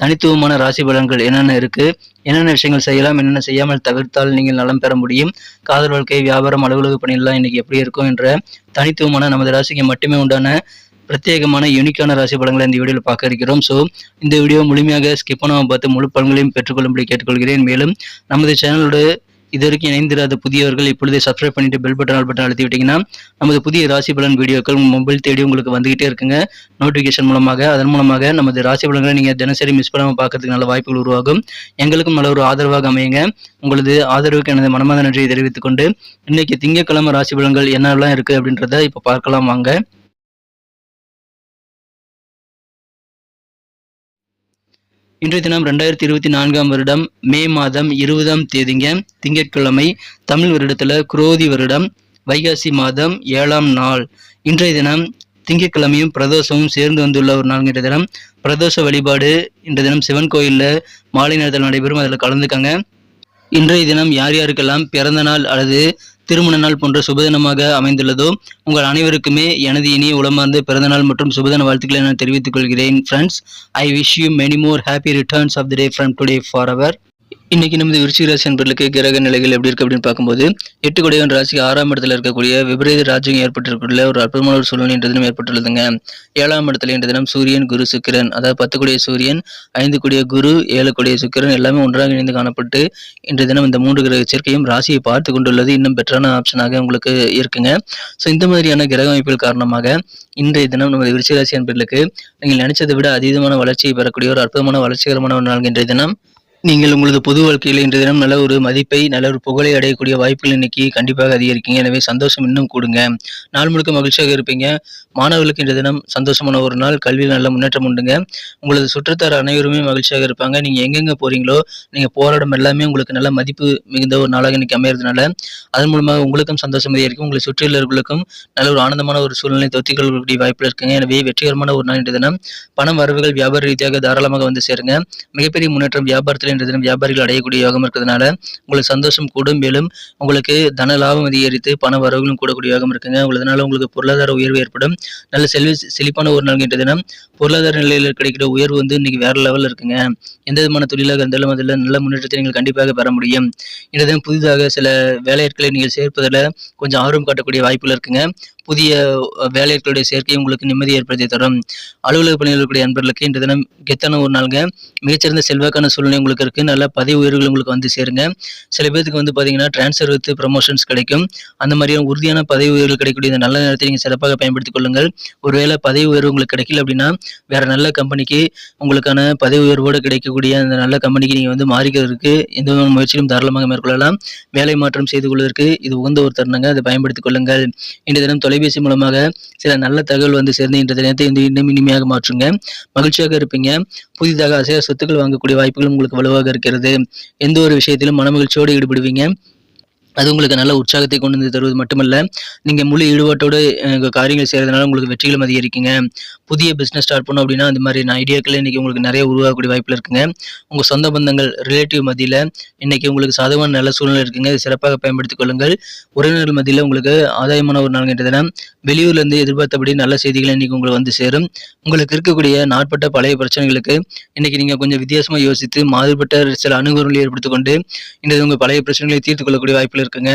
தனித்துவமான ராசி பலன்கள் என்னென்ன இருக்கு? என்னென்ன விஷயங்கள் செய்யலாம்? என்னென்ன செய்யாமல் தவிர்த்தால் நீங்கள் நலம் பெற முடியும்? காதல் வாழ்க்கை வியாபாரம் அலுவலக பணியெல்லாம் இன்னைக்கு எப்படி இருக்கும் என்ற தனித்துவமான நமது ராசிக்கு மட்டுமே உண்டான பிரத்யேகமான யூனிக்கான ராசி பலன்களை இந்த வீடியோவில் பார்க்க இருக்கிறோம். ஸோ இந்த வீடியோ முழுமையாக ஸ்கிப் பண்ணாமல் பார்த்து முழு பலன்களையும் பெற்றுக்கொள்ளும்படி கேட்டுக்கொள்கிறேன். மேலும் நமது சேனலோட இது வரைக்கும் இணைந்திராத புதியவர்கள் இப்பொழுதே சப்ஸ்கிரைப் பண்ணிட்டு பெல் பட்டன் ஆல் பட்டன் அழுத்தி விட்டீங்கன்னா நமது புதிய ராசி பலன் வீடியோக்கள் உங்கள் மொபைல் தேடி உங்களுக்கு வந்துகிட்டே இருக்குங்க. நோட்டிஃபிகேஷன் மூலமாக அதன் மூலமாக நமது ராசி பலன்களை நீங்கள் தினசரி மிஸ் பண்ணாமல் பார்க்கறதுக்கு நல்ல வாய்ப்புகள் உருவாகும். எங்களுக்கும் நல்ல ஒரு ஆதரவாக அமையுங்க. உங்களது ஆதரவுக்கு எனது மனமார்ந்த நன்றியை தெரிவித்துக் கொண்டு இன்னைக்கு திங்கட்கிழமை ராசி பலன்கள் என்னெல்லாம் இருக்கு அப்படின்றத இப்போ பார்க்கலாம் வாங்க. இன்றைய தினம் ரெண்டாயிரத்தி இருபத்தி நான்காம் வருடம் மே மாதம் இருபதாம் தேதிங்க திங்கட்கிழமை தமிழ் வருடத்துல குரோதி வருடம் வைகாசி மாதம் ஏழாம் நாள். இன்றைய தினம் திங்கட்கிழமையும் பிரதோஷமும் சேர்ந்து வந்துள்ள ஒரு நாள் இன்றைய தினம். பிரதோஷ வழிபாடு இன்றைய தினம் சிவன் கோயிலில் மாலை நேரத்தில் நடைபெறும். அதில் கலந்துக்கங்க. இன்றைய தினம் யார் யாருக்கெல்லாம் பிறந்த நாள் அல்லது திருமண நாள் போன்ற சுபதினமாக அமைந்துள்ளதோ உங்கள் அனைவருக்குமே எனது இனிய உளமார்ந்த பிறந்தநாள் மற்றும் சுபதின வாழ்த்துக்களை நான் தெரிவித்துக் கொள்கிறேன். Friends I wish you many more happy returns of the day from today for அவர் இன்னைக்கு நமது விருச்சிக ராசி என்பர்களுக்கு கிரக நிலைகள் எப்படி இருக்கு அப்படின்னு பார்க்கும்போது எட்டு கொடையவன் ராசிக்கு ஆறாம் இடத்துல இருக்கக்கூடிய விபரீத ராஜ்யம் ஏற்பட்டிருக்கக்கூடிய ஒரு அற்புதமான ஒரு சூழ்நிலை இன்ற தினம் ஏற்பட்டுள்ளதுங்க. ஏழாம் இடத்துல இன்ற தினம் சூரியன் குரு சுக்கிரன் அதாவது பத்து கொடிய சூரியன் ஐந்து கூடிய குரு ஏழு கொடிய சுக்கிரன் எல்லாமே ஒன்றாக இணைந்து காணப்பட்டு இன்று தினம் இந்த மூன்று கிரக சேர்க்கையும் ராசியை பார்த்து கொண்டுள்ளது. இன்னும் பெட்டரான ஆப்ஷனாக உங்களுக்கு இருக்குங்க. ஸோ இந்த மாதிரியான கிரக அமைப்புகள் காரணமாக இன்றைய தினம் நமது விருச்சிக ராசி என்பர்களுக்கு நீங்கள் நினைச்சதை விட அதீதமான வளர்ச்சியை பெறக்கூடிய ஒரு அற்புதமான வளர்ச்சிகரமான ஒரு நாள் இன்றைய தினம். நீங்கள் உங்களது பொது வாழ்க்கையில் இன்று தினம் நல்ல ஒரு மதிப்பை நல்ல ஒரு புகழை அடையக்கூடிய வாய்ப்புகள் இன்னைக்கு கண்டிப்பாக அதிகரிக்கீங்க. எனவே சந்தோஷம் இன்னும் கூடுங்க. நாள் முழுக்க மகிழ்ச்சியாக இருப்பீங்க. மாணவர்களுக்கு இன்று தினம் சந்தோஷமான ஒரு நாள். கல்வியில் நல்ல முன்னேற்றம் உண்டுங்க. உங்களது சுற்றத்தார் அனைவருமே மகிழ்ச்சியாக இருப்பாங்க. நீங்கள் எங்கெங்கே போறீங்களோ நீங்கள் போராடம் எல்லாமே உங்களுக்கு நல்ல மதிப்பு மிகுந்த ஒரு நாளாக இன்னைக்கு அமையிறதுனால அதன் மூலமாக உங்களுக்கும் சந்தோஷம் அதிகரிக்கும். உங்களை சுற்றியுள்ளவர்களுக்கும் நல்ல ஒரு ஆனந்தமான ஒரு சூழ்நிலை தொத்திக் கொள்ளக்கூடிய வாய்ப்புகள் இருக்குங்க. எனவே வெற்றிகரமான ஒரு நாள் இன்று தினம். பணம் வரவுகள் வியாபார ரீதியாக தாராளமாக வந்து சேருங்க. மிகப்பெரிய முன்னேற்றம் வியாபாரத்தில் என்ற தினம் வியாபாரிகள் அடையக்கூடிய யோகம் இருக்கிறதுனால உங்களுக்கு சந்தோஷம் கூடும். மேலும் உங்களுக்கு தன லாபம் அதிகரித்து பண வரவுகளும் கூடக்கூடிய யோகம் இருக்குங்க. உங்களதுனால உங்களுக்கு பொருளாதார உயர்வு ஏற்படும். நல்ல செல்வி செழிப்பான ஒரு நாள் என்ற தினம் பொருளாதார நிலையில் கிடைக்கிற உயர்வு வந்து இன்னைக்கு வேற லெவலில் இருக்குங்க. எந்த விதமான தொழிலாக இருந்தாலும் அதில் நல்ல முன்னேற்றத்தை நீங்கள் கண்டிப்பாக பெற முடியும். இந்த தினம் புதிதாக சில வேலையாட்களை நீங்கள் சேர்ப்பதில் கொஞ்சம் ஆர்வம் காட்டக்கூடிய வாய்ப்புகள் இருக்குங்க. புதிய அஹ், வேலையாட்களுடைய சேர்க்கை உங்களுக்கு நிம்மதி ஏற்படுத்தி தரும். அலுவலக பணியில் இருக்கக்கூடிய நண்பர்களுக்கு இன்று தினம் கெத்தான ஒரு நாளுங்க. மிகச்சிறந்த செல்வாக்கான சூழ்நிலை உங்களுக்கு இருக்கு. நல்ல பதவி உயர்வுகள் உங்களுக்கு வந்து சேருங்க. சில பேருக்கு வந்து பாத்தீங்கன்னா டிரான்ஸ்ஃபர் வித் ப்ரமோஷன்ஸ் கிடைக்கும். அந்த மாதிரியான உறுதியான பதவி உயர்வுகள் கிடைக்கக்கூடிய இந்த நல்ல நேரத்தை நீங்கள் சிறப்பாக பயன்படுத்திக் கொள்ளுங்கள். ஒருவேளை பதவி உயர்வு உங்களுக்கு கிடைக்கல அப்படின்னா வேற நல்ல கம்பெனிக்கு உங்களுக்கான பதவி உயர்வோடு கிடைக்கக்கூடிய அந்த நல்ல கம்பெனிக்கு நீங்கள் வந்து மாறிக்கிறதுக்கு எந்த விதமான முயற்சியும் தாராளமாக மேற்கொள்ளலாம். வேலை மாற்றம் செய்து கொள்வதற்கு இது உகந்த ஒரு தருணங்க. அதை பயன்படுத்திக் கொள்ளுங்கள். இன்றைய தினம் தொலைபேசி மூலமாக சில நல்ல தகவல் வந்து சேர்ந்து இன்றைய தினத்தை வந்து இன்னும் இனிமையாக மாற்றுங்க. மகிழ்ச்சியாக இருப்பீங்க. புதிதாக அசையா சொத்துக்கள் வாங்கக்கூடிய வாய்ப்புகள் உங்களுக்கு வலுவாக இருக்கிறது. எந்த ஒரு விஷயத்திலும் மனமகிழ்ச்சியோடு ஈடுபடுவீங்க. அது உங்களுக்கு நல்ல உற்சாகத்தை கொண்டு வந்து தருவது மட்டுமல்ல நீங்கள் முழு ஈடுபாட்டோடு காரியங்கள் செய்கிறதுனால உங்களுக்கு வெற்றிகளும் அதிகரிக்குங்க. புதிய பிஸ்னஸ் ஸ்டார்ட் பண்ணோம் அப்படின்னா அந்த மாதிரி ஐடியாக்கள் இன்றைக்கி உங்களுக்கு நிறைய உருவாகக்கூடிய வாய்ப்பில் இருக்குங்க. உங்கள் சொந்த பந்தங்கள் ரிலேட்டிவ் மதியில் இன்றைக்கி உங்களுக்கு சாதகமான நல்ல சூழ்நிலை இருக்குங்க. இதை சிறப்பாக பயன்படுத்திக் கொள்ளுங்கள். உறவினர்கள் மதியில் உங்களுக்கு ஆதாயமான ஒரு நாள் என்ற வெளியூர்லேருந்து எதிர்பார்த்தபடி நல்ல செய்திகள் இன்றைக்கி உங்களுக்கு வந்து சேரும். உங்களுக்கு இருக்கக்கூடிய நாட்பட்ட பழைய பிரச்சனைகளுக்கு இன்றைக்கி நீங்கள் கொஞ்சம் வித்தியாசமாக யோசித்து மாறுபட்ட சில அணுகுமுறைகளை ஏற்படுத்திக் கொண்டு இன்றைய உங்கள் பழைய பிரச்சனைகளை தீர்த்து கொள்ளக்கூடிய வாய்ப்புகள் இருக்குங்க.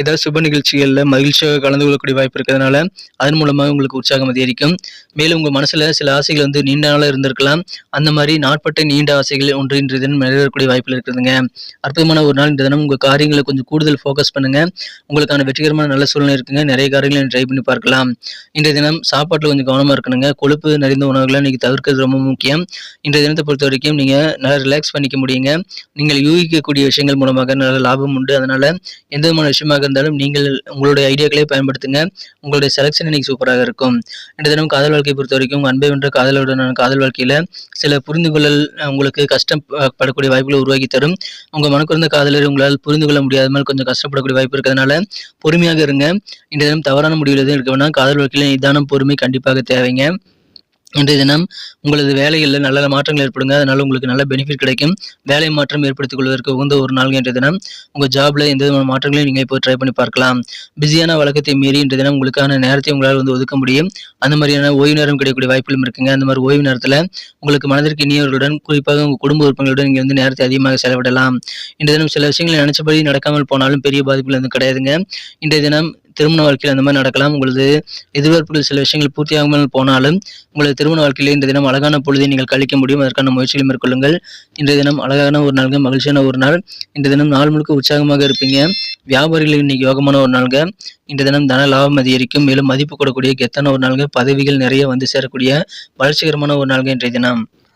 ஏதாவது சுப நிகழ்ச்சிகளில் மகிழ்ச்சியாக கலந்து கொள்ளக்கூடிய வாய்ப்பு இருக்கிறதுனால அதன் மூலமாக உங்களுக்கு உற்சாகம் அதிகரிக்கும். மேலும் உங்கள் மனசுல சில ஆசைகள் வந்து நீண்ட நாளாக இருந்திருக்கலாம். அந்த மாதிரி நாட்பட்ட நீண்ட ஆசைகள் ஒன்று இன்று தினம் நிறைவேறக்கூடிய வாய்ப்பில் இருக்குதுங்க. அற்புதமான ஒரு நாள் இந்த தினம். உங்கள் காரியங்களை கொஞ்சம் கூடுதல் ஃபோக்கஸ் பண்ணுங்க. உங்களுக்கான வெற்றிகரமான நல்ல சூழ்நிலை இருக்குங்க. நிறைய காரியங்களை ட்ரை பண்ணி பார்க்கலாம். இன்றைய தினம் சாப்பாட்டில் கொஞ்சம் கவனமாக இருக்கணுங்க. கொழுப்பு நிறைந்த உணவுகளை நீங்கள் தவிர்க்கிறது ரொம்ப முக்கியம். இன்றைய தினத்தை பொறுத்த வரைக்கும் நீங்கள் நல்லா ரிலாக்ஸ் பண்ணிக்க முடியுங்க. நீங்கள் யூகிக்கக்கூடிய விஷயங்கள் மூலமாக நல்ல லாபம் உண்டு. அதனால் எந்த விதமான விஷயமாக இருந்தாலும் நீங்கள் உங்களுடைய ஐடியாக்களை பயன்படுத்துங்க. உங்களுடைய செலெக்ஷன் இன்னைக்கு சூப்பராக இருக்கும். இந்த தினம் காதல் வாழ்க்கையை பொறுத்த வரைக்கும் அன்பை வென்ற காதலுடனான காதல் வாழ்க்கையில் சில புரிந்து கொள்ளல் உங்களுக்கு உங்களுக்கு கஷ்டப்படக்கூடிய வாய்ப்புகளை உருவாக்கி தரும். உங்கள் மனக்குறந்த காதலர் உங்களால் புரிந்து கொள்ள முடியாத மாதிரி கொஞ்சம் கஷ்டப்படக்கூடிய வாய்ப்பு இருக்கிறதுனால பொறுமையாக இருங்க. இந்த தினம் தவறான முடிவில் எதுவும் இருக்க வேணாம். காதல் வாழ்க்கையில் நிதானம் பொறுமை கண்டிப்பாக தேவைங்க. இன்றைய தினம் உங்களது வேலைகளில் நல்ல நல்ல மாற்றங்கள் ஏற்படுங்க. அதனால உங்களுக்கு நல்ல பெனிஃபிட் கிடைக்கும். வேலை மாற்றம் ஏற்படுத்திக் கொள்வதற்கு உகந்த ஒரு நாள் இன்றைய தினம். உங்கள் ஜாப்ல எந்த விதமான மாற்றங்களையும் நீங்கள் இப்போ ட்ரை பண்ணி பார்க்கலாம். பிஸியான வழக்கத்தை மீறி இன்றைய தினம் உங்களுக்கான நேரத்தை உங்களால் வந்து ஒதுக்க முடியும். அந்த மாதிரியான ஓய்வு நேரம் கிடைக்கக்கூடிய வாய்ப்புகளும் இருக்குங்க. அந்த மாதிரி ஓய்வு நேரத்தில் உங்களுக்கு மனதிற்கு இனியவர்களுடன் குறிப்பாக உங்கள் குடும்ப உறுப்பினர்களுடன் நீங்கள் வந்து நேரத்தை அதிகமாக செலவிடலாம். இன்றைய தினம் சில விஷயங்களை நினைச்சபடி நடக்காமல் போனாலும் பெரிய பாதிப்புகள் வந்து கிடையாதுங்க. இன்றைய தினம் திருமண வாழ்க்கையில் அந்த மாதிரி நடக்கலாம். உங்களது எதிர்பார்ப்புகள் சில விஷயங்கள் பூர்த்தியாகாமல் போனாலும் உங்களது திருமண வாழ்க்கையில் இந்த தினம் அழகான பொழுதை நீங்கள் கழிக்க முடியும். அதற்கான முயற்சிகளை மேற்கொள்ளுங்கள். இன்றைய தினம் அழகான ஒரு நாள்கள் மகிழ்ச்சியான ஒரு நாள். இந்த தினம் நாள் முழுக்க உற்சாகமாக இருப்பீங்க. வியாபாரிகள் இன்னைக்கு யோகமான ஒரு நாள்கள் இந்த தினம் தன லாபம் அதிகரிக்கும். மேலும் மதிப்பு கொடுக்கக்கூடிய கெத்தான ஒரு நாள்கள் பதவிகள் நிறைய வந்து சேரக்கூடிய வளர்ச்சிகரமான ஒரு நாள்கள் இன்றைய தினம்.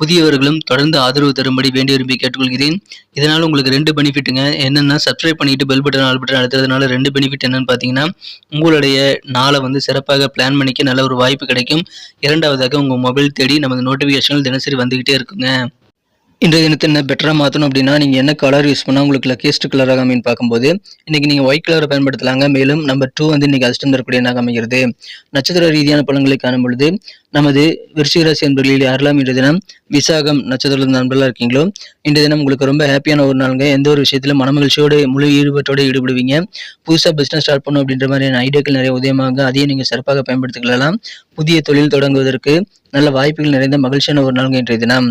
புதியவர்களும் தொடர்ந்து ஆதரவு தரும்படி வேண்டி விரும்பி கேட்டுக்கொள்கிறேன். இதனால் உங்களுக்கு ரெண்டு பெனிஃபிட்டுங்க. என்னென்னா சப்ஸ்கிரைப் பண்ணிட்டு பெல் பட்டன் ஆல் பட்டன் அழுத்துறதுனால ரெண்டு பெனிஃபிட் என்னன்னு பார்த்தீங்கன்னா உங்களுடைய நாளை வந்து சிறப்பாக பிளான் பண்ணிக்க நல்ல ஒரு வாய்ப்பு கிடைக்கும். இரண்டாவதாக உங்கள் மொபைல் தேடி நமது நோட்டிஃபிகேஷன்கள் தினசரி வந்துக்கிட்டே இருக்குங்க. இன்றைய தினத்தை என்ன பெட்டராக மாற்றணும் அப்படின்னா நீங்கள் என்ன கலர் யூஸ் பண்ணால் உங்களுக்கு லக்கேஸ்ட் கலராக அமைன்னு பார்க்கும்போது இன்றைக்கி நீங்கள் ஒயிட் கலரை பயன்படுத்தலாங்க. மேலும் நம்பர் டூ வந்து இன்றைக்கி அதிர்ஷ்டம் தரக்கூடியதாக அமைகிறது. நட்சத்திர ரீதியான பலன்களை காணும் பொழுது நமது விருச்சிகராசி என்பர்களில் யாரெல்லாம் இன்றைய தினம் விசாகம் நட்சத்திரத்தில் நண்பர்களாக இருக்கீங்களோ? இன்றைய தினம் உங்களுக்கு ரொம்ப ஹாப்பியான ஒரு நாளுங்க. எந்த ஒரு விஷயத்திலும் மனமகிழ்ச்சியோடு முழு ஈடுபாட்டோடு ஈடுபடுவீங்க. புதுசாக பிஸ்னஸ் ஸ்டார்ட் பண்ணும் அப்படின்ற மாதிரியான ஐடியாக்கள் நிறைய உதயமாக அதையும் நீங்கள் சிறப்பாக பயன்படுத்திக்கலாம் புதிய தொழில் தொடங்குவதற்கு நல்ல வாய்ப்புகள் நிறைந்த மகிழ்ச்சியான ஒரு நாளுங்க இன்றைய தினம்.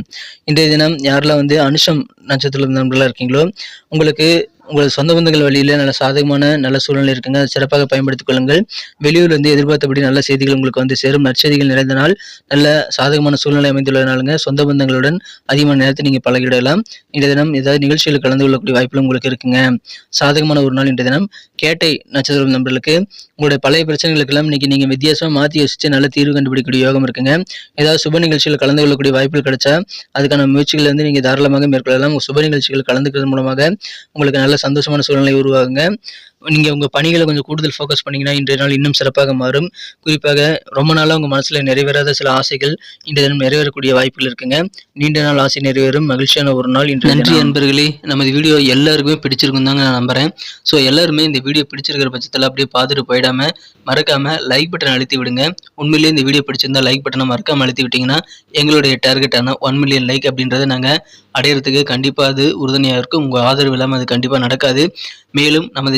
இன்றைய தினம் யாரெல்லாம் வந்து அனுஷம் நட்சத்திர நண்பர்களாக இருக்கீங்களோ உங்களுக்கு உங்களது சொந்த பந்தங்கள் வழியில் நல்ல சாதகமான நல்ல சூழ்நிலை இருக்குங்க. சிறப்பாக பயன்படுத்திக் கொள்ளுங்கள். வெளியூர் வந்து எதிர்பார்த்தபடி நல்ல செய்திகள் உங்களுக்கு வந்து சேரும். நற்செய்திகள் நிறைந்த நாள் நல்ல சாதகமான சூழ்நிலை அமைந்துள்ளதுனாலுங்க சொந்த பந்தங்களுடன் அதிகமான நேரத்தை நீங்கள் பழகிடலாம். இன்றைய தினம் ஏதாவது நிகழ்ச்சியில் கலந்து கொள்ளக்கூடிய வாய்ப்புகள் உங்களுக்கு இருக்குங்க. சாதகமான ஒரு நாள் இன்றைய தினம். கேட்டை நட்சத்திரம் நம்பர்களுக்கு உங்களுடைய பழைய பிரச்சனைகளுக்கெல்லாம் இன்னைக்கு நீங்கள் வித்தியாசமாக மாற்றி யோசிச்சு நல்ல தீர்வு கண்டுபிடிக்கக்கூடிய யோகம் இருக்குங்க. ஏதாவது சுப நிகழ்ச்சியில் கலந்து கொள்ளக்கூடிய வாய்ப்புகள் கிடைச்சா அதுக்கான முயற்சிகள் வந்து நீங்கள் தாராளமாக மேற்கொள்ளலாம். சுப நிகழ்ச்சிகள் கலந்துக்கிறது மூலமாக உங்களுக்கு நல்ல சந்தோஷமான சூழ்நிலை உருவாகுங்க. நீங்கள் உங்கள் பணிகளை கொஞ்சம் கூடுதல் ஃபோக்கஸ் பண்ணீங்கன்னா இன்றைய நாள் இன்னும் சிறப்பாக மாறும். குறிப்பாக ரொம்ப நாளாக உங்கள் மனசில் நிறைவேறாத சில ஆசைகள் இன்றைய தினம் நிறைவேறக்கூடிய வாய்ப்புகள் இருக்குங்க. நீண்ட நாள் ஆசை நிறைவேறும். மகிழ்ச்சியான ஒரு நாள் இன்று நன்றி அன்பர்களே நமது வீடியோ எல்லாருக்குமே பிடிச்சிருக்கும் தாங்க நான் நம்புறேன். ஸோ எல்லாருமே இந்த வீடியோ பிடிச்சிருக்கிற பட்சத்தில் அப்படியே பார்த்துட்டு போயிடாம மறக்காம லைக் பட்டன் அழுத்தி விடுங்க. உண்மையிலேயே இந்த வீடியோ பிடிச்சிருந்தா லைக் பட்டனை மறக்காம அழுத்தி விட்டீங்கன்னா எங்களுடைய டார்கெட்டான ஒன் மில்லியன் லைக் அப்படின்றத நாங்கள் அடையிறதுக்கு கண்டிப்பாக அது உறுதுணையாக இருக்கும். உங்கள் ஆதரவு இல்லாமல் அது கண்டிப்பாக நடக்காது. மேலும் நமது